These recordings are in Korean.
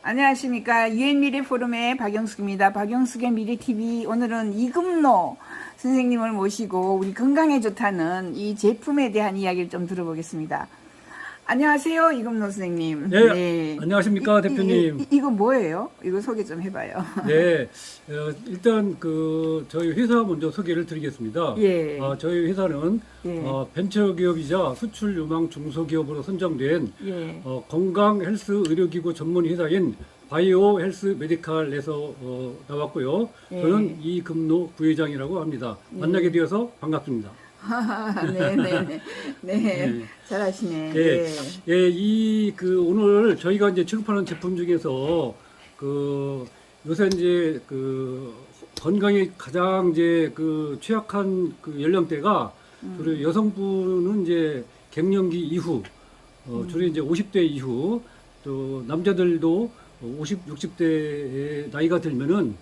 안녕하십니까. 유엔 미래 포럼의 박영숙입니다. 박영숙의 미래TV. 오늘은 이금노 선생님을 모시고 우리 건강에 좋다는 이 제품에 대한 이야기를 좀 들어보겠습니다. 안녕하세요. 이금노 선생님. 네, 안녕하십니까, 이- 이- 대표님. 이, 이 거 뭐예요? 이거 소개 좀 해봐요. 네, 어, 일단 그 저희 회사 먼저 소개를 드리겠습니다. 예. 어, 저희 회사는 예. 어, 벤처기업이자 수출 유망 중소기업으로 선정된 예. 어, 건강 헬스 의료기구 전문 회사인 바이오 헬스 메디칼에서 어, 나왔고요. 예. 저는 이금노 부회장이라고 합니다. 만나게 되어서 반갑습니다. 네네네. 네. 네. 잘하시네. 예, 예. 예, 이, 그, 오늘 저희가 이제 취급하는 제품 중에서, 그, 요새 이제, 그, 건강에 가장 이제 그 취약한 그 연령대가, 주로 여성분은 이제 갱년기 이후, 어, 주로 이제 50대 이후, 또 남자들도 50, 60대의 나이가 들면은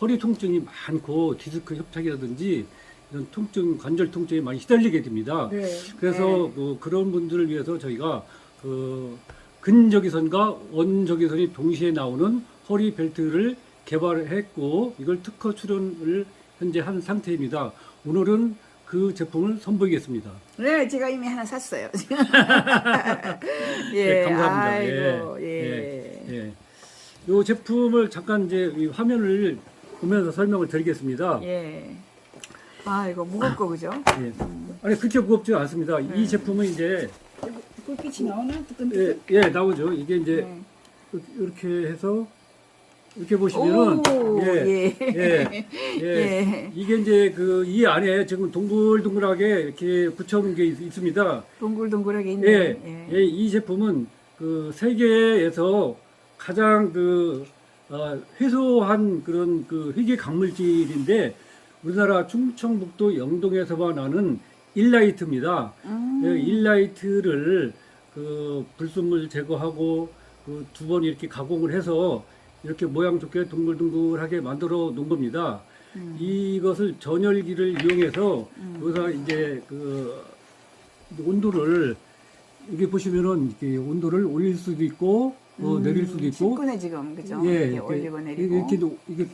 허리 통증이 많고 디스크 협착이라든지 이런 통증, 관절 통증에 많이 시달리게 됩니다. 네. 그래서 뭐 그런 분들을 위해서 저희가 그 근적이선과 원적이선이 동시에 나오는 허리 벨트를 개발했고 이걸 특허 출원을 현재 한 상태입니다. 오늘은 그 제품을 선보이겠습니다. 네, 제가 이미 하나 샀어요. 예, 네, 감사합니다. 아이고, 예. 예, 예. 이 제품을 잠깐 이제 이 화면을 보면서 설명을 드리겠습니다. 예. 아, 이거 무겁고, 그죠? 예. 아니 그렇게 무겁지 않습니다. 이 제품은 이제 불빛이 나오나? 예, 예, 나오죠. 이게 이제 네. 이렇게 해서 이렇게 보시면은 오, 예, 예. 예, 예. 예. 이게 이제 그 이 안에 지금 동글동글하게 이렇게 붙여놓은 게 있, 있습니다. 동글동글하게 있네. 예, 예. 예, 이 제품은 그 세계에서 가장 그 어, 회소한 그런 그 희귀 강물질인데 우리나라 충청북도 영동에서만 나는 일라이트입니다. 음. 예, 일라이트를 그 불순물 제거하고 그 두 번 이렇게 가공을 해서 이렇게 모양 좋게 동글동글하게 만들어 놓은 겁니다. 음. 이것을 전열기를 이용해서 여기서 이제 그 온도를 여기 보시면은 이렇게 온도를 올릴 수도 있고 어, 내릴 수도 있고 식근에 지금, 그죠? 예, 이렇게 이렇게, 올리고 내리고. 이렇게 도- 이게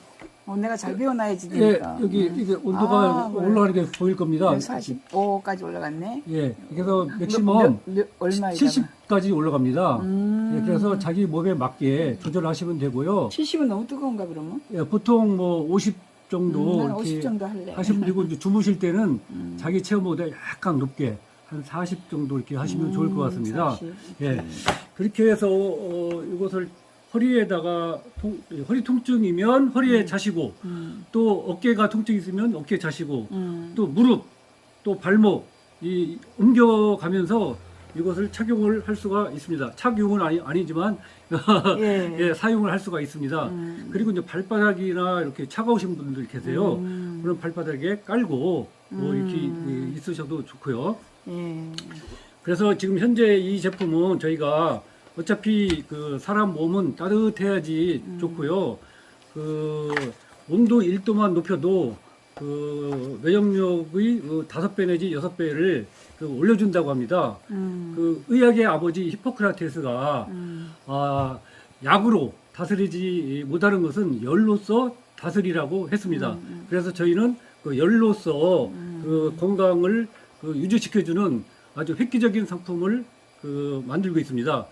어, 내가 잘 배워놔야지 예, 되니까. 여기 음. 이게 온도가 아, 네. 올라가는 게 보일 겁니다. 45까지 올라갔네. 예, 그래서 몇, 맥시멈 몇, 얼마에다가? 70까지 올라갑니다. 음. 예, 그래서 자기 몸에 맞게 조절하시면 되고요. 70은 너무 뜨거운가, 그러면? 예, 보통 뭐 50 정도 음, 난 이렇게 50 정도 할래. 하시면 되고 이제 주무실 때는 음. 자기 체온보다 약간 높게 한 40 정도 이렇게 하시면 좋을 것 같습니다. 40. 예, 그렇게 해서 어, 이것을 허리에다가 통- 허리 통증이면 허리에 자시고 음. 또 어깨가 통증 있으면 어깨 자시고 음. 또 무릎 또 발목 이 옮겨가면서 이것을 착용을 할 수가 있습니다. 착용은 아니, 아니지만 예. 예, 사용을 할 수가 있습니다. 음. 그리고 이제 발바닥이나 이렇게 차가우신 분들 계세요. 음. 그런 발바닥에 깔고 뭐 이렇게 음. 예, 있으셔도 좋고요. 예. 그래서 지금 현재 이 제품은 저희가 어차피 그 사람 몸은 따뜻해야지 음. 좋고요. 그 온도 1도만 높여도 그 면역력의 그 다섯 배 내지 여섯 배를 그 올려준다고 합니다. 음. 그 의학의 아버지 히포크라테스가 음. 아, 약으로 다스리지 못하는 것은 열로서 다스리라고 했습니다. 음, 그래서 저희는 그 열로서 음. 그 건강을 그 유지시켜주는 아주 획기적인 상품을 그 만들고 있습니다.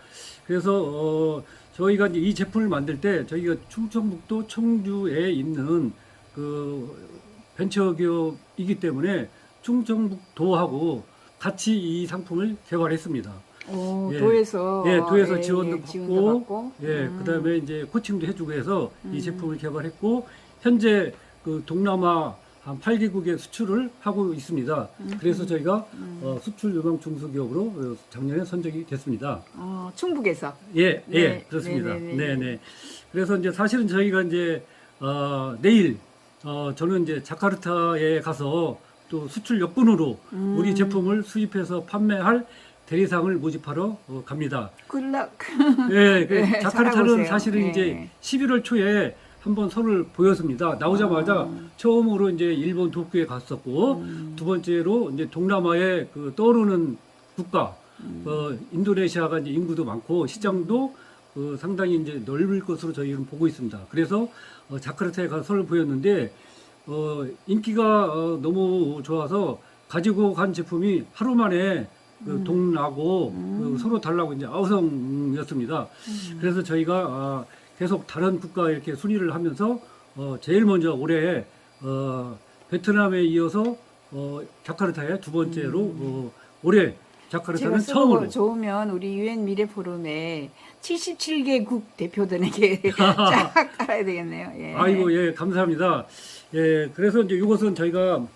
그래서 어, 저희가 이제 이 제품을 만들 때 저희가 충청북도 청주에 있는 그 벤처기업이기 때문에 충청북도하고 같이 이 상품을 개발했습니다. 오, 예. 도에서 예, 도에서 예, 지원도 예, 받고, 지원도 받고. 예, 음. 그다음에 이제 코칭도 해주고 해서 이 음. 제품을 개발했고 현재 그 동남아 한 8개국에 수출을 하고 있습니다. 그래서 저희가 음. 어, 수출 유망 중소기업으로 어, 작년에 선정이 됐습니다. 어, 충북에서. 예, 예, 네, 그렇습니다. 네, 네, 네, 네. 네. 그래서 이제 사실은 저희가 이제 어, 내일 어, 저는 이제 자카르타에 가서 또 수출 역분으로 음. 우리 제품을 수입해서 판매할 대리상을 모집하러 어, 갑니다. 굿락. 예, 그 네, 자카르타는 잘하고 사실은 있어요. 이제 네. 11월 초에 한번 선을 보였습니다. 나오자마자 아. 처음으로 이제 일본 도쿄에 갔었고 음. 두 번째로 이제 동남아의 그 떠오르는 국가 음. 어, 인도네시아가 이제 인구도 많고 시장도 그 상당히 이제 넓을 것으로 저희는 보고 있습니다. 그래서 어, 자카르타에 가서 선을 보였는데 어, 인기가 어, 너무 좋아서 가지고 간 제품이 하루 만에 그 동나고 그 서로 달라고 이제 아우성이었습니다. 그래서 저희가 아, 계속 다른 국가 이렇게 순위를 하면서 어, 제일 먼저 올해 어, 베트남에 이어서 어, 자카르타에 두 번째로 어, 올해 제가 자카르타는 쓰고 처음으로 좋으면 우리 유엔 미래 포럼에 77개국 대표들에게 쫙 깔아야 되겠네요. 예. 아이고 예 감사합니다. 예 그래서 이제 이것은 저희가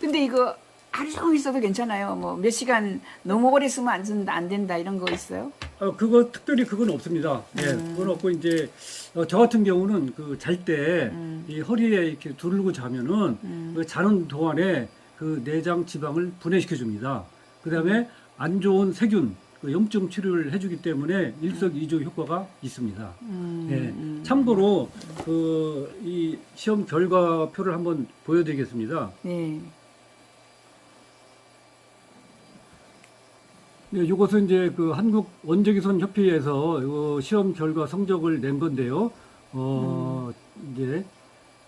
근데 이거 하루 종일 써도 괜찮아요. 뭐 몇 시간 너무 오래 쓰면 안 쓴다, 안 된다 이런 거 있어요? 어, 그거 특별히 그건 없습니다. 예, 음. 그건 없고 이제 어, 저 같은 경우는 그 잘 때이 음. 허리에 이렇게 두르고 자면은 그 자는 동안에 그 내장 지방을 분해시켜 줍니다. 그다음에 안 좋은 세균, 그 염증 치료를 해주기 때문에 일석이조 효과가 있습니다. 음, 예, 음. 참고로 그 이 시험 결과표를 한번 보여드리겠습니다. 네. 네, 이것은 이제 그 한국 원적위선 협회에서 요 시험 결과 성적을 낸 건데요. 어, 이제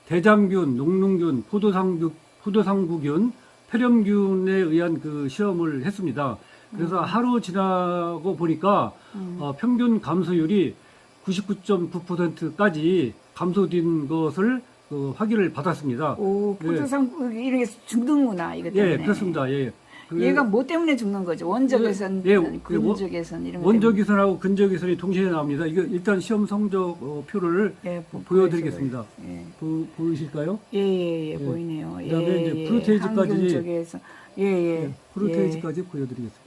대장균, 녹농균, 포도상구, 포도상구균, 폐렴균에 의한 그 시험을 했습니다. 그래서 하루 지나고 보니까 어, 평균 감소율이 99.9%까지 감소된 것을 그 확인을 받았습니다. 오, 예. 포도상 이렇게 죽는구나 이거 때문에. 예, 그렇습니다. 예. 그 얘가 뭐 때문에 죽는 거죠? 원적외선, 예, 예, 원- 근적외선 이런 거 원적위선하고 근적 위선이 동시에 나옵니다. 이거 일단 시험 성적 어, 표를. 예, 보- 보여드리겠습니다. 예. 보, 보이실까요? 예, 예, 예, 예. 보이네요. 그다음에 예, 이제 예. 항균 쪽에서 예, 예. 네, 프로테이지까지 보여드리겠습니다.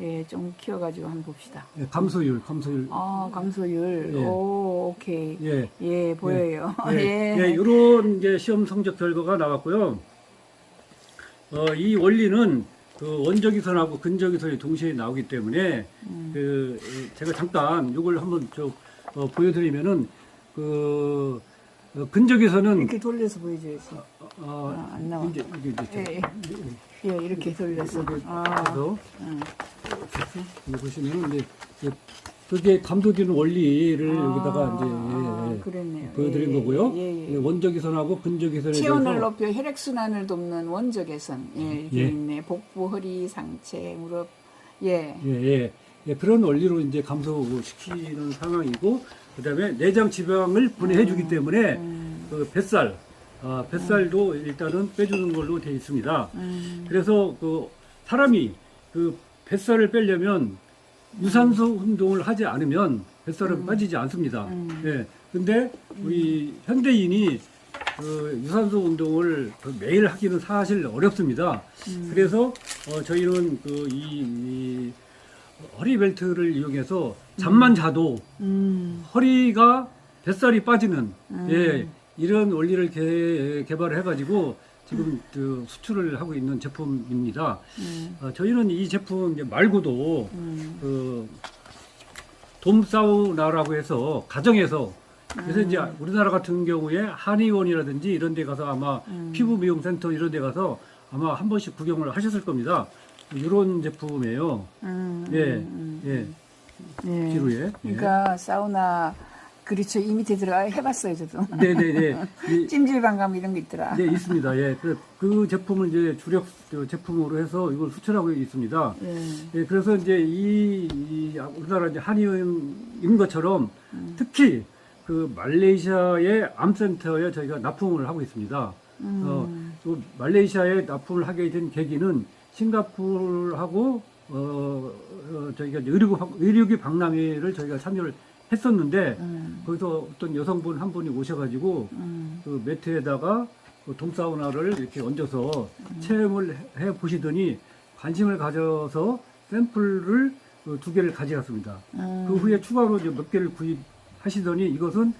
예, 예, 좀 키워가지고 한번 봅시다. 예, 감소율, 감소율. 아, 감소율. 예. 오, 오케이. 예. 예, 보여요. 예, 예. 예, 이런 이제 시험 성적 결과가 나왔고요. 어, 이 원리는 그 원적위선하고 근적위선이 동시에 나오기 때문에 음. 그 어, 제가 잠깐 이걸 한번 저 어, 보여드리면은 그 어, 근적위선은 이렇게 돌려서 보여줘야지. 어, 아, 안 나와. 이제 이게 이제 저- 예, 예. 예, 이렇게 돌려서. 아, 그래서 음. 여기 보시면 이제 이제 그게 감도되는 원리를 아, 여기다가 이제 아, 예, 예, 그랬네요. 보여드린 예, 거고요. 예, 예. 예, 원적위선하고 근적위선에 체온을 대해서 높여 혈액 순환을 돕는 원적외선. 예, 이렇게 예. 있네. 복부, 허리, 상체, 무릎. 예. 예, 예, 예, 그런 원리로 이제 감소시키는 상황이고 그다음에 내장 지방을 분해해주기 때문에 음, 그 뱃살, 아, 뱃살도 일단은 빼주는 걸로 되어 있습니다. 음, 그래서 그 사람이 그 뱃살을 빼려면 유산소 운동을 하지 않으면 뱃살은 빠지지 않습니다. 음. 예. 근데 우리 현대인이 그 유산소 운동을 그 매일 하기는 사실 어렵습니다. 음. 그래서 어, 저희는 그 이, 이 허리 벨트를 이용해서 잠만 자도 음, 허리가 뱃살이 빠지는 음. 예, 이런 원리를 개, 개발을 해가지고 지금 그 수출을 하고 있는 제품입니다. 음, 어, 저희는 이 제품 이제 말고도 음. 그 돔사우나라고 해서 가정에서 그래서 이제 음. 우리나라 같은 경우에 한의원이라든지 이런 데 가서 아마 음. 피부 미용 센터 이런 데 가서 아마 한 번씩 구경을 하셨을 겁니다. 이런 제품이에요. 음, 예, 음, 예, 예. 뒤로에. 예. 그러니까 사우나 그렇죠 이 밑에 들어가 해봤어요 저도 네네네. 이- 찜질방감 이런 거 있더라. 네, 있습니다. 예. 그, 그 제품을 이제 주력 저 제품으로 해서 이걸 수출하고 있습니다. 예. 예, 그래서 이제 이, 이 우리나라 이제 한의원인 것처럼 음. 특히 그 말레이시아의 암센터에 저희가 납품을 하고 있습니다. 음. 어, 또 말레이시아에 납품을 하게 된 계기는 싱가포르하고 어, 어 저희가 이제 박- 의료기 박람회를 저희가 참여를 했었는데 음. 거기서 어떤 여성분 한 분이 오셔가지고 음. 그 매트에다가 그 동사우나를 이렇게 얹어서 체험을 해 보시더니 관심을 가져서 샘플을 그 두 개를 가져갔습니다. 음. 그 후에 추가로 이제 몇 개를 구입하시더니 이것은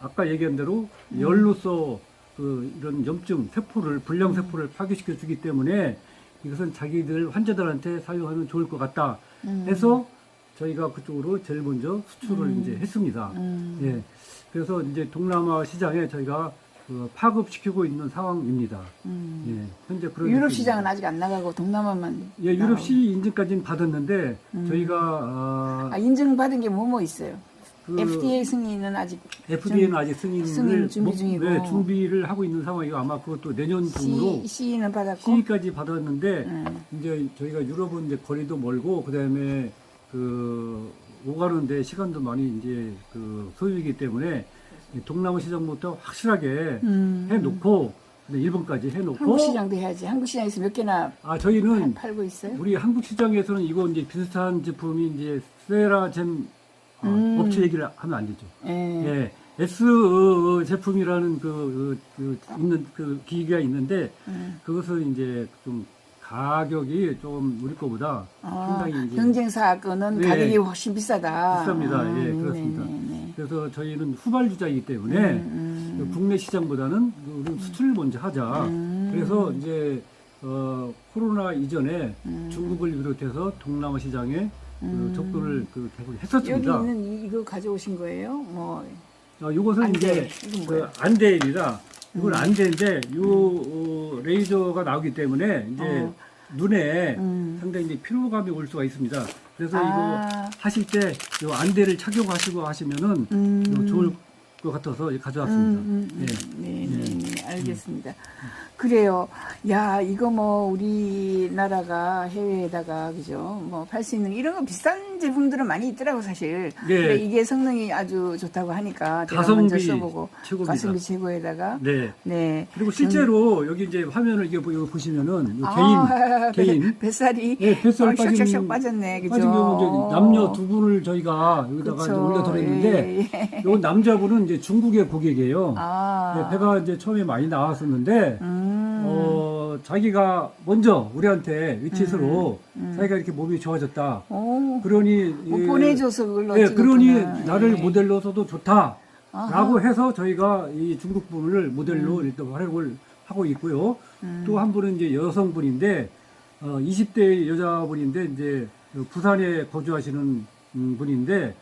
아까 얘기한 대로 열로서 그 이런 염증 세포를 불량 세포를 파괴시켜 주기 때문에 이것은 자기들 환자들한테 사용하면 좋을 것 같다 음. 해서 저희가 그쪽으로 제일 먼저 수출을 이제 했습니다. 음. 예. 그래서 이제 동남아 시장에 저희가 그 파급시키고 있는 상황입니다. 음. 예, 현재 그런 유럽. 시장은 아직 안 나가고 동남아만. 예, 유럽. 시 인증까지는 받았는데 저희가 아, 아, 인증 받은 게 뭐 뭐 있어요? 그 FDA 승인은 아직 FDA는 아직 승인을 승인 준비 뭐- 중이고. 네, 준비를 하고 있는 상황이고 아마 그것도 내년 중으로 C, C는 받았고. C까지 받았는데 음. 이제 저희가 유럽은 이제 거리도 멀고 그다음에 그 오가는데 시간도 많이 이제 그 소요이기 때문에 이 동남아 시장부터 확실하게 음. 해놓고 근데 일본까지 해놓고 한국 시장도 해야지. 한국 시장에서 몇 개나 아 저희는 팔, 고 있어요? 우리 한국 시장에서는 이거 이제 비슷한 제품이 이제 세라젬 아, 음. 업체 얘기를 하면 안 되죠. 예. 예, S 어, 제품이라는 그, 그, 그 있는 그 기기가 있는데 음. 그것은 이제 좀 가격이 좀 우리 거보다 아, 상당히 이제 경쟁사 거는 네. 가격이 훨씬 비싸다. 비쌉니다. 예, 네, 그렇습니다. 네, 네. 그래서 저희는 후발주자이기 때문에 음, 그 국내 시장보다는 그 우리 수출을 먼저 하자. 음. 그래서 이제 어, 코로나 이전에 음. 중국을 비롯해서 동남아 시장에 음. 그 접근을 그 계속 여기 했었습니다. 있는 이- 이거 가져오신 거예요? 뭐 아, 이것은 안대. 이제 이건 그 뭐예요? 안대입니다. 이건 음. 안대인데 요 어, 레이저가 나오기 때문에 이제 어. 눈에 음. 상당히 이제 피로감이 올 수가 있습니다. 그래서 아. 이거 하실 때요 안대를 착용하시고 하시면은 음. 요 좋을 것 같아서 가져왔습니다. 음, 음, 음. 예. 네, 네, 네, 알겠습니다. 그래요. 야, 이거 뭐 우리나라가 해외에다가 그죠? 뭐 팔 수 있는 이런 거 비싼 제품들은 많이 있더라고 사실. 네. 근데 이게 성능이 아주 좋다고 하니까 제가 가성비 먼저 써보고 최고입니다. 가성비 최고에다가 네. 네. 그리고 실제로 여기 이제 화면을 이게 보- 이거 보시면은 요 아, 개인 개인 배, 뱃살이 예, 뱃살 어, 빠진 샥샥샥 빠졌네, 그죠? 빠진 경우 이제 남녀 두 분을 저희가 여기다가 이제 그쵸. 올려드렸는데 예, 예. 요 남자분은 이제 중국의 고객이에요. 아, 네, 배가 이제 처음에 많이 나왔었는데 음, 어 자기가 먼저 우리한테 위치스로 음. 자기가 이렇게 몸이 좋아졌다. 오, 그러니 뭐 예, 보내줘서 그걸로 예. 그러니 나를 예. 모델로 써도 좋다 라고 아하. 해서 저희가 이 중국 분을 모델로 음. 일단 활용을 하고 있고요. 또 한 분은 이제 여성분인데 어, 20대 여자분인데 이제 부산에 거주하시는 음, 분인데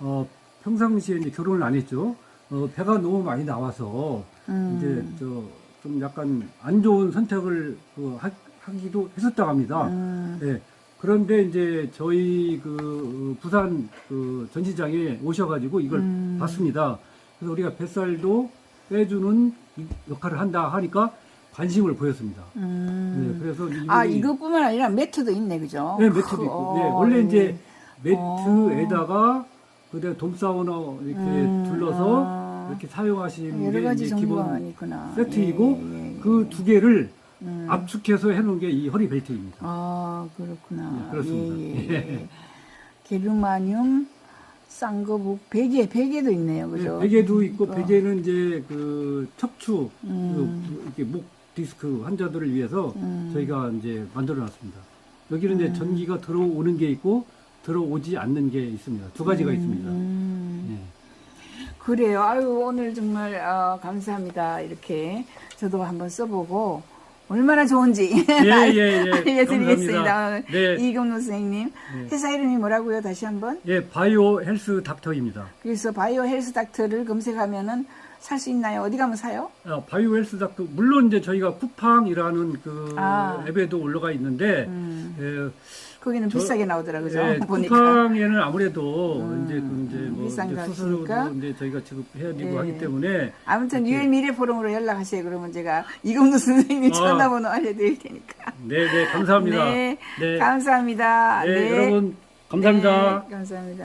어, 평상시에 이제 결혼을 안 했죠. 어, 배가 너무 많이 나와서 음. 이제 저 좀 약간 안 좋은 선택을 그 하, 하기도 했었다고 합니다. 음. 예. 그런데 이제 저희 그 부산 그 전시장에 오셔가지고 이걸 음. 봤습니다. 그래서 우리가 뱃살도 빼주는 이- 역할을 한다 하니까 관심을 보였습니다. 음. 네, 그래서 아 이것뿐만 아니라 매트도 있네 그죠? 네, 매트도 있고. 어, 네, 원래 예. 이제 매트에다가 그다음 돔사우나 이렇게 음, 둘러서 아. 이렇게 사용하시는 여러 게 가지 이제 정보가 기본 있구나. 세트이고 예, 예, 예. 그 두 개를 음. 압축해서 해놓은 게 이 허리 벨트입니다. 아 그렇구나. 네, 그렇습니다. 예, 예, 예. 게르마늄 쌍거북 베개 베개도 있네요 그죠? 네, 베개도 있고 어. 베개는 이제 그 척추 음. 그 이렇게 목 디스크 환자들을 위해서 음. 저희가 이제 만들어 놨습니다. 여기는 이제 전기가 들어오는 게 있고 들어오지 않는 게 있습니다. 두 가지가 있습니다. 음. 네. 그래요. 아유 오늘 정말 어, 감사합니다. 이렇게 저도 한번 써보고 얼마나 좋은지 예, 예, 예. 알려드리겠습니다. 네. 이경로 선생님 네. 회사 이름이 뭐라고요? 다시 한번. 예, 바이오 헬스 닥터입니다. 그래서 바이오 헬스 닥터를 검색하면은 살 수 있나요? 어디 가면 사요? 아, 바이오 헬스 닥터 물론 이제 저희가 쿠팡이라는 그 아. 앱에도 올라가 있는데 음, 예, 거기는 저- 비싸게 나오더라고요. 예, 보니까. 쿠팡에는 아무래도 음, 이제 그 이제 음, 뭐 비싼 이제 것 수수료도 같으니까. 이제 저희가 지급해야 되고 예. 하기 때문에 아무튼. 유엔 미래 포럼으로 연락하세요. 그러면 제가 이경도 선생님 아. 전화번호 알려드릴 테니까. 네, 네, 감사합니다. 네, 네. 감사합니다. 네, 여러분 감사합니다. 네, 감사합니다.